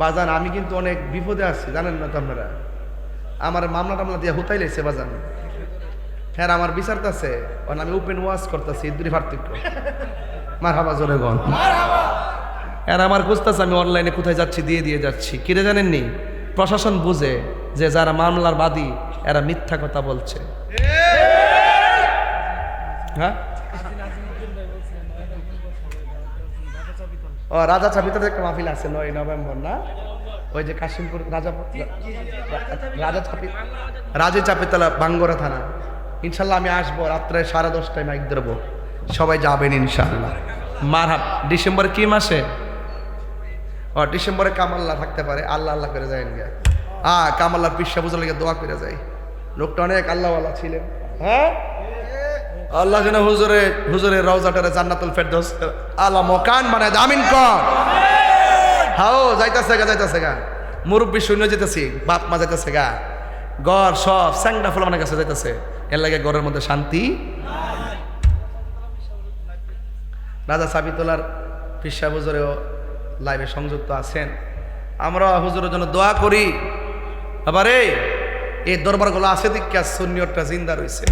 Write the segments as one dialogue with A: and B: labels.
A: বাজান আমি কিন্তু অনেক বিপদে আছি জানেন না তো আপনারা? আমার মামলা টামলা দিয়ে হুতাই লেছে বাজান। হ্যাঁ আমার বিচারতে আছে। কারণ আমি ওপেন ওয়াশ করতেছি দুই পার্থক্য। মার হাবা জোরে গন আর আমার খুঁজতেছে আমি অনলাইনে কোথায় যাচ্ছি দিয়ে দিয়ে যাচ্ছি। কিরে জানেননি? প্রশাসন বুঝে যে যারা মামলার বাদী এরা মিথ্যা কথা বলছে। হ্যাঁ? ও রাজা একটা মাহফিল আছে নয় নভেম্বর না? ওই যে কাশিমপুর রাজা রাজা চাপি রাজা চাপিতলা বাঙ্গরা থানা। ইনশাল্লাহ আমি আসব রাত্রে সাড়ে দশটায় মাইক ধরবো। সবাই যাবেন ইনশাল্লাহ। মারহাব ডিসেম্বর কি মাসে? ও ডিসেম্বরে কামাল্লা থাকতে পারে আল্লাহ আল্লাহ করে যায় গিয়া। আ কামাল্লার পিসা লেগে দোয়া করে যায় লোকটা অনেক আল্লাহওয়ালা ছিলেন। হ্যাঁ? আল্লাহ যেন হুজুরে, হুজুরের রওজাটারে জান্নাতুল ফেরদৌস আলা মকান মানে আমিন কর। হাও, যাইতাছে গা যাইতাছে গা। মুরব্বী শূন্য যেতেছি বাপ মা যাইতাছে গা। গড় সব স্যাংডা ফুল মানে কাছে যাইতাছে। এর লাগে ঘরের মধ্যে শান্তি রাজা সাবিতলার পিসা হুজুরেও লাইভে সংযুক্ত আছেন। আমরা হুজুরের জন্য দোয়া করি। আবারে, এই দরবারগুলো আছে দিকে সুন্নিয়রটা জিন্দা রয়েছে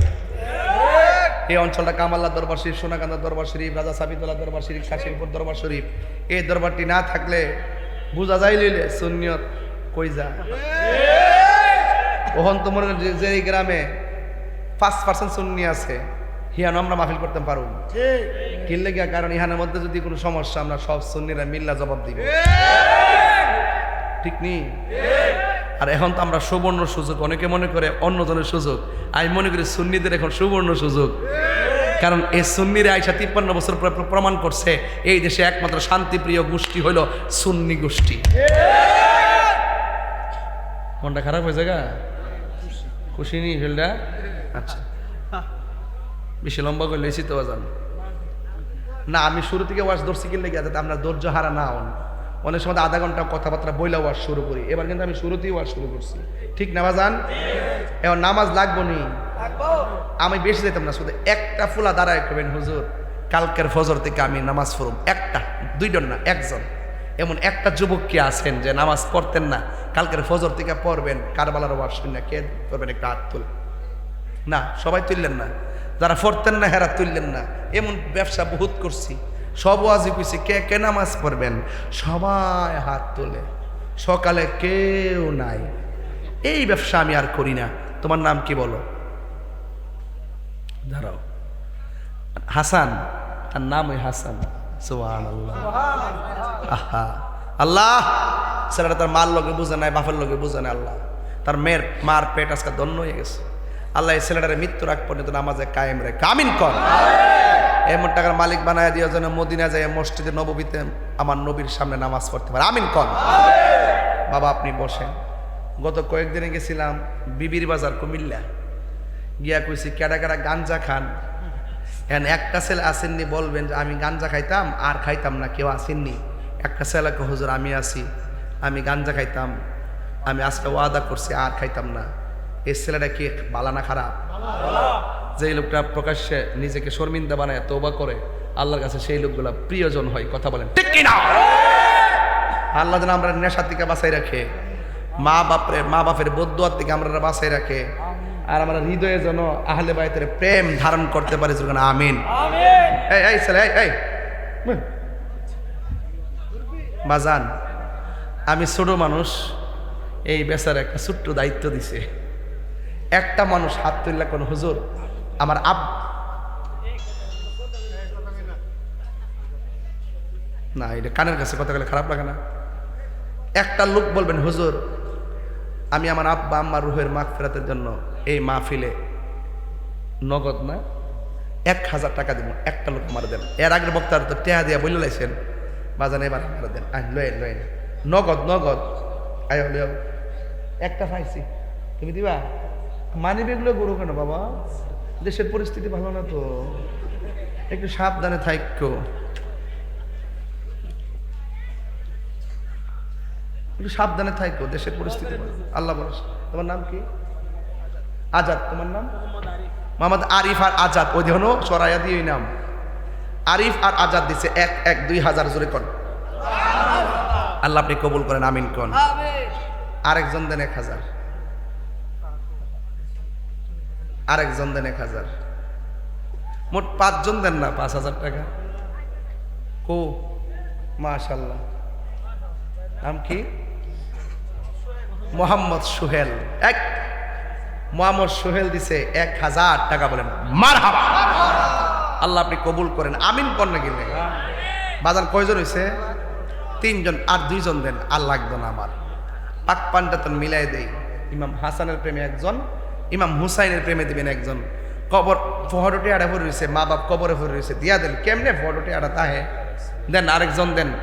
A: এই অঞ্চলটা কামাল্লা দরবার শরীফ সোনাকান্দা দরবার শরীফ রাজা সাবিতলা দরবার শরীফ কাশিমপুর দরবার শরীফ। এই দরবারটি না থাকলে বুঝা যাই লইলে সুন্নিয়ত কই যা ওহন তোমার যে এই গ্রামে পাঁচ পার্সেন্ট সুন্নি আছে হিয়ানো আমরা মাহফিল করতে পারব কিনলে গিয়া কারণ ইহানের মধ্যে যদি কোনো সমস্যা আমরা সব সুন্নিরা মিল্লা জবাব দিব। ঠিক। নেই আর এখন তো আমরা সুবর্ণ সুযোগ। অনেকে মনে করে অন্যজনের সুযোগ। আমি মনে করি সুন্নিদের এখন সুবর্ণ সুযোগ। কারণ এই সুন্নির আয়সা তিপ্পান্ন বছর পরে প্রমাণ করছে, এই দেশে একমাত্র শান্তিপ্রিয় গোষ্ঠী হলো সুন্নি গোষ্ঠী। মনটা খারাপ হয়েছে গা? খুশি নি ফেলটা আচ্ছা। বেশি লম্বা করে লেছি তো না, আমি শুরু থেকে ওয়াশ ধরছি কিনলে গিয়ে আমরা ধৈর্য হারা না হন। অনেক সময় আধা ঘণ্টা কথাবার্তা বইলা ওয়াশ শুরু করি। এবার কিন্তু আমি শুরুতেই ওয়াশ শুরু করছি। ঠিক না বাজান? এবার নামাজ লাগবো নি? আমি বেশি যেতাম না শুধু একটা ফুলা দাঁড়ায় করবেন হুজুর। কালকের ফজর থেকে আমি নামাজ পড়ব। একটা দুইজন না একজন। এমন একটা যুবক কি আছেন যে নামাজ পড়তেন না কালকের ফজর থেকে পড়বেন কারবালার ওয়াশ না কে করবেন একটা হাত তুলে? না সবাই তুললেন না। যারা পড়তেন না হেরা তুললেন না। এমন ব্যবসা বহুত করছি। সব ওয়াজি কইছি, কে কে নামাজ পড়বেন? সবাই হাত তোলে। সকালে কেউ নাই। এই ব্যবসা আমি আর করি না। তোমার নাম কি বলো? দাঁড়াও। হাসান, তার নাম ওই হাসান। আল্লাহ আল্লাহ! ছেলেটা তার মার লোকে বুঝে নাই, বাপের লোকে বুঝে নাই আল্লাহ। তার মেয়ের মার পেট আজকে দন্য হয়ে গেছে। আল্লাহ এই ছেলেটারে মৃত্যুর আগ পর্যন্ত নামাজে কায়েম রে কামিন কর। এমন টাকার মালিক বানায় দিয়ে যেন মদিনা যায় মসজিদে নববীতে আমার নবীর সামনে নামাজ পড়তে পারে। আমিন কর বাবা আপনি বসেন। গত কয়েকদিনে গেছিলাম বিবির বাজার কুমিল্লা। গিয়া কইছি কেডা কেডা গাঞ্জা খান? এখন একটা ছেলে আসেননি বলবেন যে আমি গাঞ্জা খাইতাম আর খাইতাম না কেউ আসেননি। একটা ছেলেকে হুজুর আমি আছি আমি গাঞ্জা খাইতাম আমি আজকে ওয়াদা করছি আর খাইতাম না। এই ছেলেটা কি বালা না খারাপ? যে লোকটা প্রকাশ্যে নিজেকে শর্মিন্দা বানায় তোবা করে আল্লাহর কাছে সেই লোকগুলা প্রিয়জন হয় কথা বলেন। ঠিক কিনা? আল্লাহ যেন আমরা নেশার থেকে বাঁচাই রাখে মা বাপরে মা বাপের বদুয়ার থেকে আমরা বাঁচাই রাখে আর আমরা হৃদয়ে যেন আহলে বাইতের প্রেম ধারণ করতে পারি যেন আমিন। এই এই ছেলে এই এই। বাজান আমি ছোট মানুষ এই বেচার একটা ছোট্ট দায়িত্ব দিছে। একটা মানুষ হাত তুললে কোন হুজুর আমার আব না, এটা কানের কাছে কথা গেলে খারাপ লাগে না। একটা লোক বলবেন, হুজুর, আমি আমার আব্বা আম্মা রুহের মাখ ফেরাতের জন্য এই মাহফিলে নগদ না, এক হাজার টাকা দিব, একটা লোক আমার দেন। এর আগের বক্তার তো টেহা দিয়া বলে লাইছেন, বাজান, এবার আমরা দেন। আই লয়েন লয়েন নগদ নগদ। আয় লয় একটা পাইছি। তুমি দিবা? মানি বেগুলো গরু কেন বাবা? দেশের পরিস্থিতি ভালো না তো। একটু সাবধানে থাইক্য একটু সাবধানে থাইকো দেশের পরিস্থিতি আল্লাহ বলস তোমার নাম কি? আজাদ। তোমার নাম? মোহাম্মদ আরিফ আর আজাদ। ওই দেখো সরাইয়া দিয়ে নাম। আরিফ আর আজাদ দিছে এক এক দুই হাজার জোরে কর আল্লাহ আপনি কবুল করেন আমিন কোন। আরেকজন দেন এক হাজার। আরেকজন দেন এক হাজার। মোট পাঁচজন দেন না, পাঁচ হাজার টাকা। কো? মাশাল্লাহ নাম কি? মোহাম্মদ সোহেল। এক। মোহাম্মদ সোহেল দিছে এক হাজার টাকা বলেন। মার হাবা আল্লাহ আপনি কবুল করেন। আমিন কর না গেলে বাজার কয়জন হয়েছে তিনজন আর দুইজন দেন। আর লাগবে না আমার। পাক পান্ডাতন মিলাই দেই। ইমাম হাসানের প্রেমে একজন। ইমাম হুসাইনের প্রেমে দিবেন একজন। কবর ফটোটি আড়া ভরে রয়েছে মা বাপ কবরে ভরে রয়েছে দিয়া দেন, কেমনে ফটোটি আড়া তাহে? দেন আরেকজন দেন।